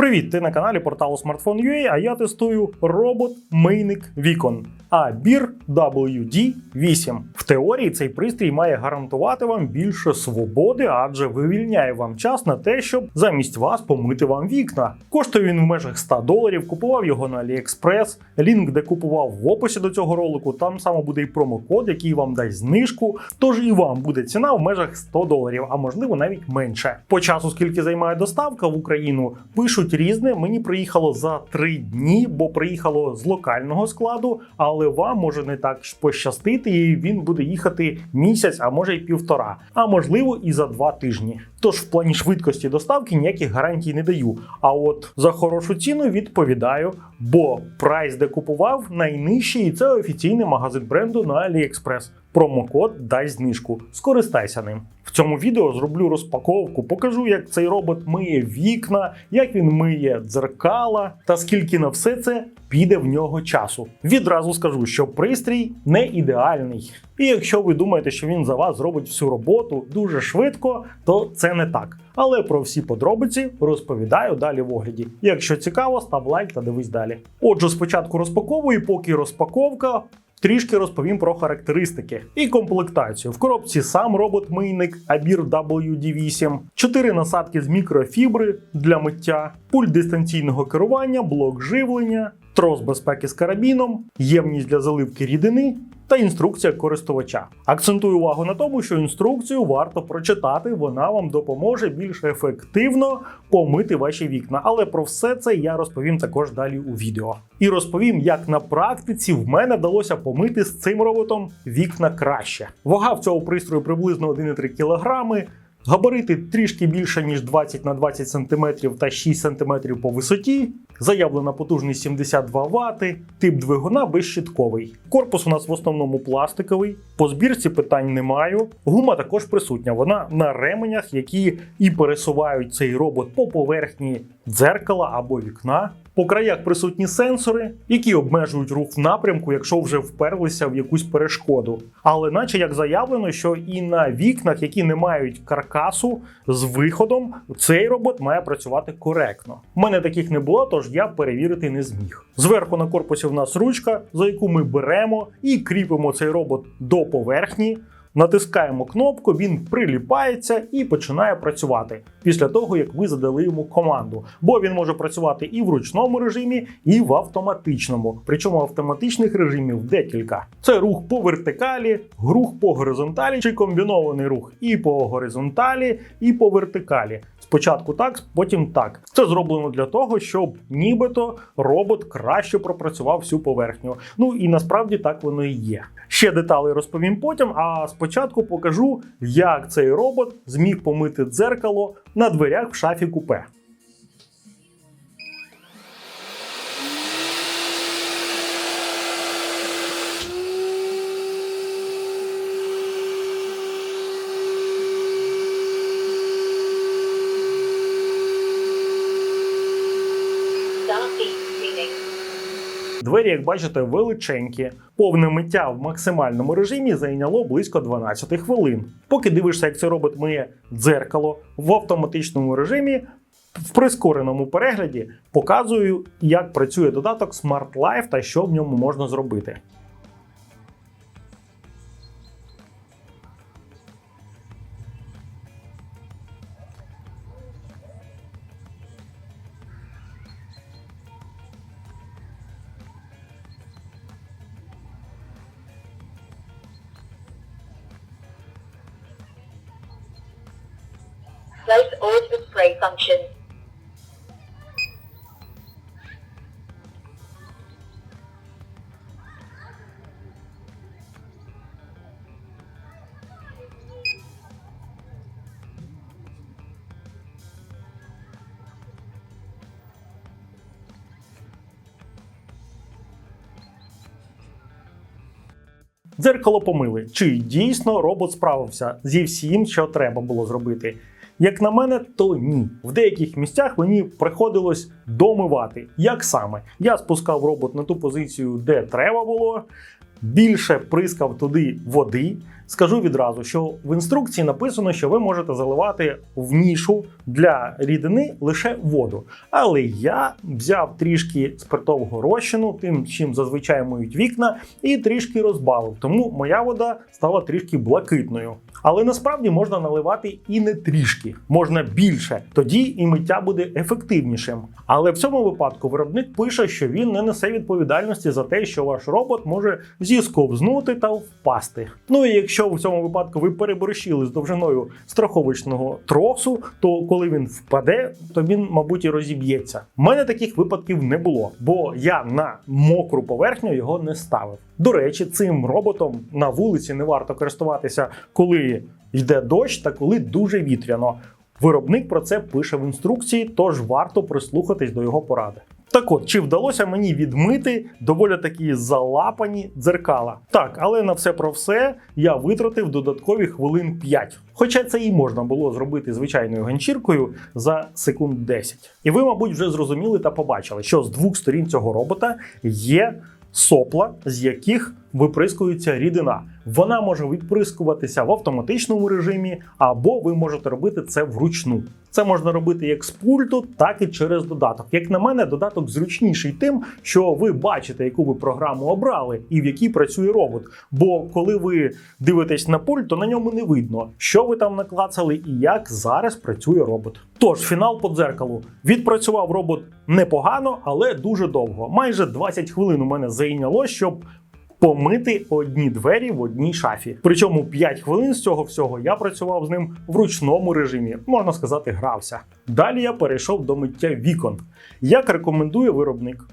Привіт! Ти на каналі порталу Smartphone.ua, а я тестую робот-мийник вікон Abir WD8. В теорії цей пристрій має гарантувати вам більше свободи, адже вивільняє вам час на те, щоб замість вас помити вам вікна. Коштує він в межах 100 доларів. Купував його на AliExpress. Лінк, де купував в описі до цього ролику. Там само буде і промокод, який вам дасть знижку. Тож і вам буде ціна в межах 100 доларів, а можливо навіть менше. По часу, скільки займає доставка в Україну, пишуть різне. Мені приїхало за 3 дні, бо приїхало з локального складу, але вам може не так пощастити, і він буде їхати місяць, а може й півтора, а можливо і за два тижні. Тож в плані швидкості доставки ніяких гарантій не даю. А от за хорошу ціну відповідаю, бо прайс, де купував, найнижчий, і це офіційний магазин бренду на AliExpress. Промокод дасть знижку. Скористайся ним. В цьому відео зроблю розпаковку, покажу, як цей робот миє вікна, як він миє дзеркала та скільки на все це піде в нього часу. Відразу скажу, що пристрій не ідеальний. І якщо ви думаєте, що він за вас зробить всю роботу дуже швидко, то це не так. Але про всі подробиці розповідаю далі в огляді. Якщо цікаво, став лайк та дивись далі. Отже, спочатку розпаковую, поки розпаковка. Трішки розповім про характеристики і комплектацію. В коробці сам робот-мийник Abir WD8, 4 насадки з мікрофібри для миття, пульт дистанційного керування, блок живлення, трос безпеки з карабіном, ємність для заливки рідини та інструкція користувача. Акцентую увагу на тому, що інструкцію варто прочитати, вона вам допоможе більш ефективно помити ваші вікна. Але про все це я розповім також далі у відео. І розповім, як на практиці в мене вдалося помити з цим роботом вікна краще. Вага в цього пристрою приблизно 1,3 кг. Габарити трішки більше, ніж 20 на 20 см та 6 см по висоті. Заявлена потужність 72 Вт, тип двигуна безщитковий. Корпус у нас в основному пластиковий. По збірці питань не маю. Гума також присутня. Вона на ременях, які і пересувають цей робот по поверхні дзеркала або вікна. По краях присутні сенсори, які обмежують рух в напрямку, якщо вже вперлися в якусь перешкоду. Але, наче як заявлено, що і на вікнах, які не мають каркасу з виходом, цей робот має працювати коректно. У мене таких не було, тож я перевірити не зміг. Зверху на корпусі в нас ручка, за яку ми беремо і кріпимо цей робот до поверхні. Натискаємо кнопку, він приліпається і починає працювати після того, як ви задали йому команду. Бо він може працювати і в ручному режимі, і в автоматичному. Причому автоматичних режимів декілька: це рух по вертикалі, рух по горизонталі, чи комбінований рух і по горизонталі, і по вертикалі. Спочатку так, потім так. Це зроблено для того, щоб нібито робот краще пропрацював всю поверхню. Ну і насправді так воно і є. Ще деталі розповім потім. А спочатку покажу, як цей робот зміг помити дзеркало на дверях в шафі купе. Двері, як бачите, величенькі. Повне миття в максимальному режимі зайняло близько 12 хвилин. Поки дивишся, як це робить моє дзеркало в автоматичному режимі. В прискореному перегляді показую, як працює додаток Smart Life та що в ньому можна зробити. Place auto spray function. Дзеркало помили. Чи дійсно робот справився зі всім, що треба було зробити? Як на мене, то ні. В деяких місцях мені приходилось домивати. Як саме? Я спускав робот на ту позицію, де треба було, більше прискав туди води. Скажу відразу, що в інструкції написано, що ви можете заливати в нішу для рідини лише воду. Але я взяв трішки спиртового розчину, тим, чим зазвичай миють вікна, і трішки розбавив. Тому моя вода стала трішки блакитною. Але насправді можна наливати і не трішки, можна більше. Тоді і миття буде ефективнішим. Але в цьому випадку виробник пише, що він не несе відповідальності за те, що ваш робот може зісковзнути та впасти. Ну і якщо в цьому випадку ви переборщили з довжиною страховочного тросу, то коли він впаде, то він, мабуть, і розіб'ється. У мене таких випадків не було, бо я на мокру поверхню його не ставив. До речі, цим роботом на вулиці не варто користуватися, коли йде дощ та коли дуже вітряно. Виробник про це пише в інструкції, тож варто прислухатись до його поради. Так от, чи вдалося мені відмити доволі такі залапані дзеркала? Так, але на все про все я витратив додаткові хвилин 5. Хоча це і можна було зробити звичайною ганчіркою за секунд 10. І ви, мабуть, вже зрозуміли та побачили, що з двох сторін цього робота є сопла, з яких виприскується рідина. Вона може відприскуватися в автоматичному режимі, або ви можете робити це вручну. Це можна робити як з пульту, так і через додаток. Як на мене, додаток зручніший тим, що ви бачите, яку ви програму обрали і в якій працює робот. Бо коли ви дивитесь на пульт, то на ньому не видно, що ви там наклацали і як зараз працює робот. Тож, фінал по дзеркалу. Відпрацював робот непогано, але дуже довго. Майже 20 хвилин у мене зайняло, щоб помити одні двері в одній шафі. Причому 5 хвилин з цього всього я працював з ним в ручному режимі, можна сказати, грався. Далі я перейшов до миття вікон. Як рекомендує виробник,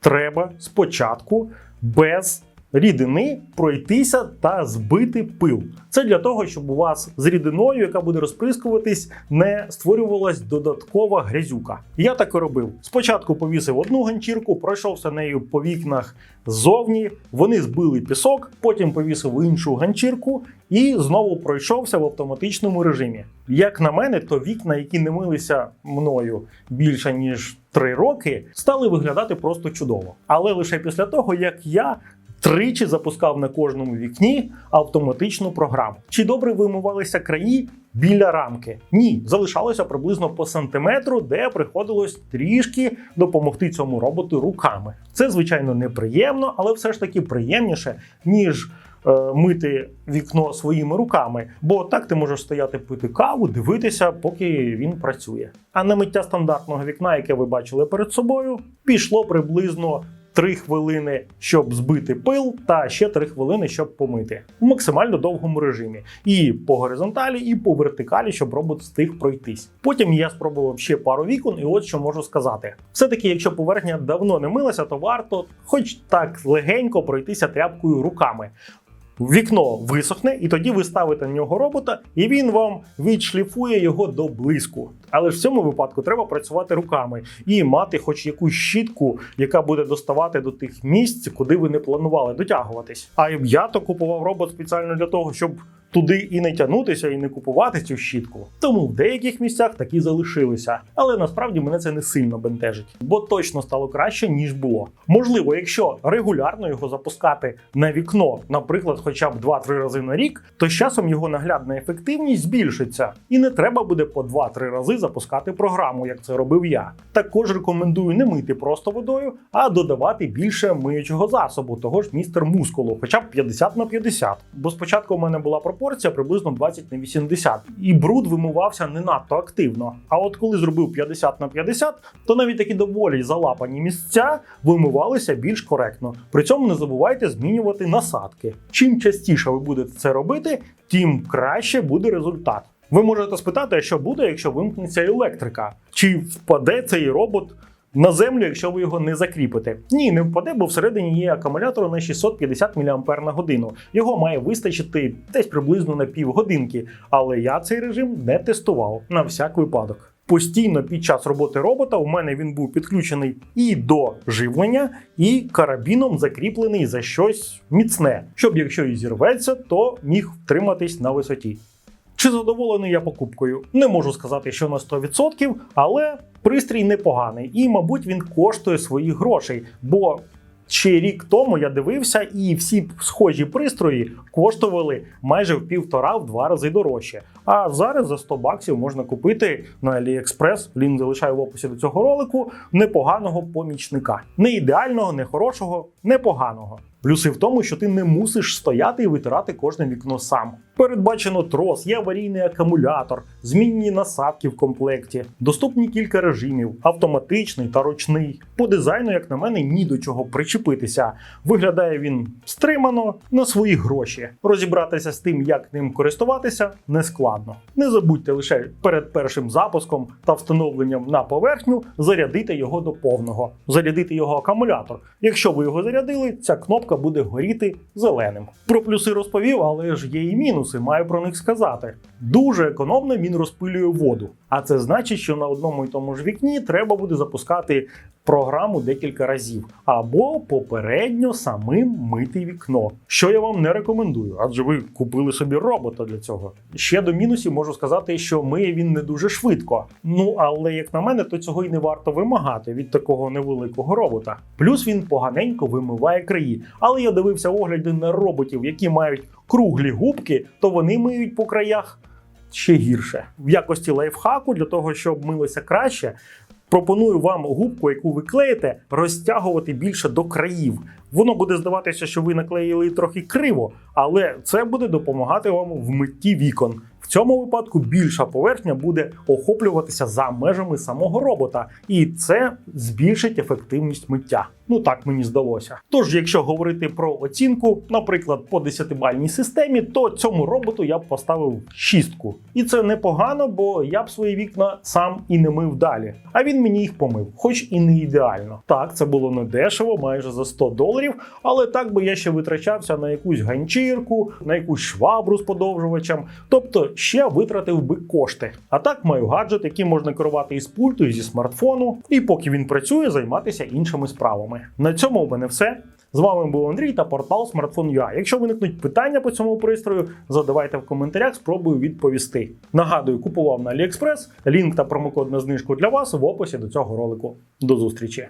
треба спочатку без рідини пройтися та збити пил. Це для того, щоб у вас з рідиною, яка буде розприскуватись, не створювалась додаткова грязюка. Я так і робив. Спочатку повісив одну ганчірку, пройшовся нею по вікнах ззовні, вони збили пісок, потім повісив іншу ганчірку і знову пройшовся в автоматичному режимі. Як на мене, то вікна, які не милися мною більше ніж 3 роки, стали виглядати просто чудово. Але лише після того, як я тричі запускав на кожному вікні автоматичну програму. Чи добре вимивалися краї біля рамки? Ні, залишалося приблизно по сантиметру, де приходилось трішки допомогти цьому роботу руками. Це звичайно неприємно, але все ж таки приємніше, ніж. е, Мити вікно своїми руками, бо так ти можеш стояти пити каву, дивитися, поки він працює. А на миття стандартного вікна, яке ви бачили перед собою, пішло приблизно 3 хвилини, щоб збити пил, та ще 3 хвилини, щоб помити в максимально довгому режимі. І по горизонталі, і по вертикалі, щоб робот встиг пройтись. Потім я спробував ще пару вікон, і от що можу сказати: все-таки, якщо поверхня давно не милася, то варто, хоч так легенько, пройтися тряпкою руками. Вікно висохне, і тоді ви ставите на нього робота, і він вам відшліфує його до блиску. Але ж в цьому випадку треба працювати руками і мати хоч якусь щітку, яка буде доставати до тих місць, куди ви не планували дотягуватись. А я то купував робот спеціально для того, щоб туди і не тягнутися, і не купувати цю щітку. Тому в деяких місцях такі залишилися. Але насправді мене це не сильно бентежить, бо точно стало краще ніж було. Можливо, якщо регулярно його запускати на вікно, наприклад, хоча б 2-3 рази на рік, то з часом його наглядна ефективність збільшиться, і не треба буде по 2-3 рази запускати програму, як це робив я. Також рекомендую не мити просто водою, а додавати більше миючого засобу, того ж містер мускулу, хоча б 50 на 50. Бо спочатку у мене була пропорція приблизно 20 на 80, і бруд вимивався не надто активно. А от коли зробив 50 на 50, то навіть такі доволі залапані місця вимивалися більш коректно. При цьому не забувайте змінювати насадки. Чим частіше ви будете це робити, тим краще буде результат. Ви можете спитати, що буде, якщо вимкнеться електрика? Чи впаде цей робот на землю, якщо ви його не закріпите? Ні, не впаде, бо всередині є акумулятор на 650 мАч на годину. Його має вистачити десь приблизно на півгодинки, але я цей режим не тестував на всяк випадок. Постійно під час роботи робота у мене він був підключений і до живлення, і карабіном закріплений за щось міцне, щоб якщо і зірветься, то міг втриматись на висоті. Чи задоволений я покупкою? Не можу сказати, що на 100%, але пристрій непоганий, і, мабуть, він коштує своїх грошей, бо Ще рік тому я дивився, і всі схожі пристрої коштували майже в півтора-в два рази дорожче. А зараз за 100 баксів можна купити на AliExpress, лінк залишаю в описі до цього ролику, непоганого помічника. Не ідеального, не хорошого, непоганого. Плюси в тому, що ти не мусиш стояти і витирати кожне вікно сам. Передбачено трос, є аварійний акумулятор, змінні насадки в комплекті, доступні кілька режимів, автоматичний та ручний. По дизайну, як на мене, ні до чого причепитися. Виглядає він стримано на свої гроші. Розібратися з тим, як ним користуватися, не складно. Не забудьте лише перед першим запуском та встановленням на поверхню зарядити його до повного, зарядити його акумулятор. Якщо ви його зарядили, ця кнопка буде горіти зеленим. Про плюси розповів, але ж є і мінуси, маю про них сказати. Дуже економно він розпилює воду, а це значить, що на одному і тому ж вікні треба буде запускати програму декілька разів, або попередньо самим мити вікно, що я вам не рекомендую, адже ви купили собі робота для цього. Ще до мінусів можу сказати, що миє він не дуже швидко. Ну але як на мене, то цього й не варто вимагати від такого невеликого робота. Плюс він поганенько вимиває краї. Але я дивився огляди на роботів, які мають круглі губки, то вони миють по краях ще гірше. В якості лайфхаку для того, щоб милося краще. Пропоную вам губку, яку ви клеїте, розтягувати більше до країв. Воно буде здаватися, що ви наклеїли трохи криво, але це буде допомагати вам в митті вікон. В цьому випадку більша поверхня буде охоплюватися за межами самого робота, і це збільшить ефективність миття. Ну так мені здалося. Тож, якщо говорити про оцінку, наприклад, по 10-бальній системі, то цьому роботу я б поставив шістку. І це непогано, бо я б свої вікна сам і не мив далі. А він мені їх помив, хоч і не ідеально. Так, це було не дешево, майже за 100 доларів, але так би я ще витрачався на якусь ганчірку, на якусь швабру з подовжувачем, тобто ще витратив би кошти. А так маю гаджет, який можна керувати із пульту, і зі смартфону, і поки він працює, займатися іншими справами. На цьому у мене все. З вами був Андрій та портал Smartphone.ua. Якщо виникнуть питання по цьому пристрою, задавайте в коментарях, спробую відповісти. Нагадую, купував на AliExpress, лінк та промокод на знижку для вас в описі до цього ролику. До зустрічі!